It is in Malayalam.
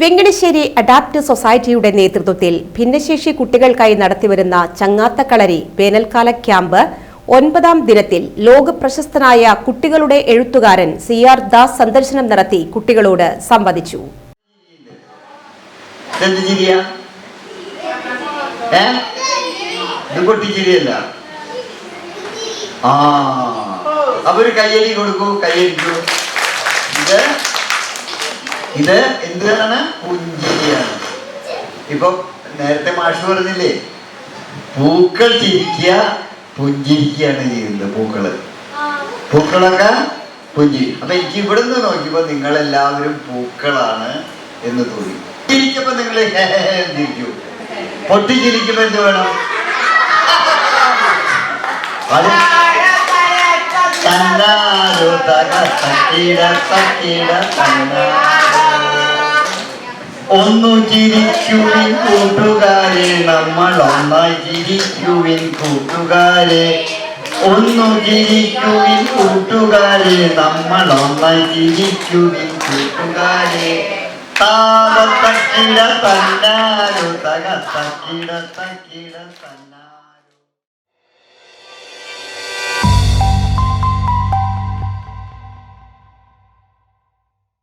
വെങ്കടശ്ശേരി അഡാപ്റ്റ് സൊസൈറ്റിയുടെ നേതൃത്വത്തിൽ ഭിന്നശേഷി കുട്ടികൾക്കായി നടത്തിവരുന്ന ചങ്ങാത്തക്കളരി വേനൽക്കാല ക്യാമ്പ് ഒൻപതാം ദിനത്തിൽ ലോക പ്രശസ്തനായ കുട്ടികളുടെ എഴുത്തുകാരൻ സി ആർ ദാസ് സന്ദർശനം നടത്തി കുട്ടികളോട് സംവദിച്ചു. അവർ കയ്യടി കൊടുക്കൂ കയ്യടിക്കൂ. ഇത് എന്താണ് പുഞ്ചിരിയാണ്. ഇപ്പൊ നേരത്തെ മാഷ് പറഞ്ഞില്ലേ പൂക്കൾ ചിരിക്കുക പുഞ്ചിരിക്കുകയാണ് ചെയ്യുന്നത് പൂക്കൾ. പൂക്കളൊക്കെ പുഞ്ചിരി. അപ്പൊ എനിക്ക് ഇവിടുന്ന് നോക്കിയപ്പോ നിങ്ങൾ എല്ലാവരും പൂക്കളാണ് എന്ന് തോന്നി. ചിരിക്കുമ്പോ നിങ്ങൾ ചിരിക്കൂ. പൊട്ടിച്ചിരിക്കുമ്പോ എന്ത് വേണം? അത് തന്നാലോ തക തക്കീട തക്കീട തന്നാലോ. ഒന്നു ചിരിക്കുവിൻ കൂട്ടുകാരെ നമ്മൾ ഒന്നായി ചിരിക്കുവിൻ കൂട്ടുകാരെ. ഒന്നു ചിരിക്കുവിൻ കൂട്ടുകാരെ നമ്മൾ ഒന്നായി ചിരിക്കുവിൻ കൂട്ടുകാരെ. താപത്തക്കിട തന്നാലു തക തക്കിട തക്കിട